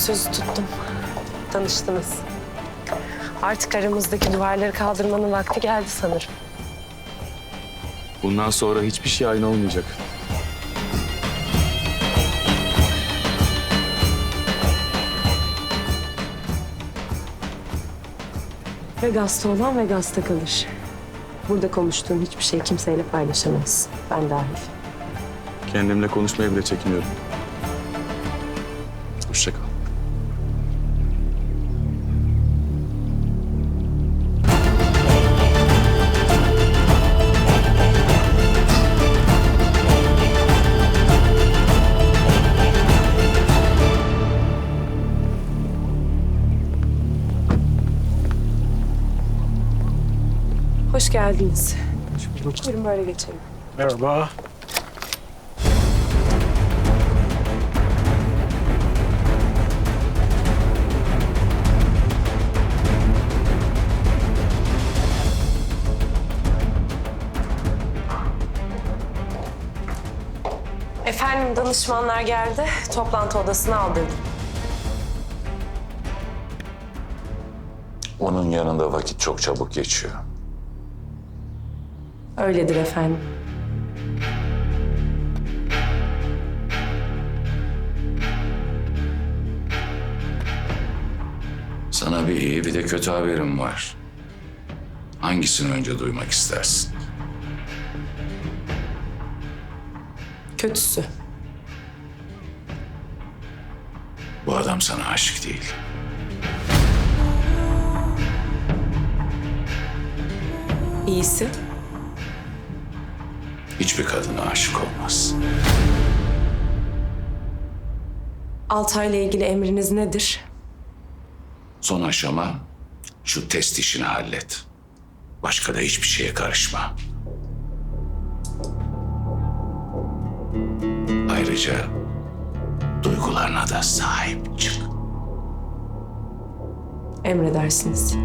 sözü tuttum. Tanıştınız. Artık aramızdaki duvarları kaldırmanın vakti geldi sanırım. Bundan sonra hiçbir şey aynı olmayacak. Vegas'ta olan Vegas'ta kalır. Burada konuştuğum hiçbir şey kimseyle paylaşamaz. Ben dahil. Kendimle konuşmaya bile çekiniyorum. Hoşça kal. Hoş geldiniz. Buyurun böyle geçelim. Merhaba. Efendim danışmanlar geldi. Toplantı odasına aldırdım. Onun yanında vakit çok çabuk geçiyor. Öyledir efendim. Sana bir iyi bir de kötü haberim var. Hangisini önce duymak istersin? Kötüsü. Bu adam sana aşık değil. İyisi. Hiçbir kadına aşık olmaz. Altay'la ilgili emriniz nedir? Son aşama şu test işini hallet. Başka da hiçbir şeye karışma. Ayrıca duygularına da sahip çık. Emredersiniz.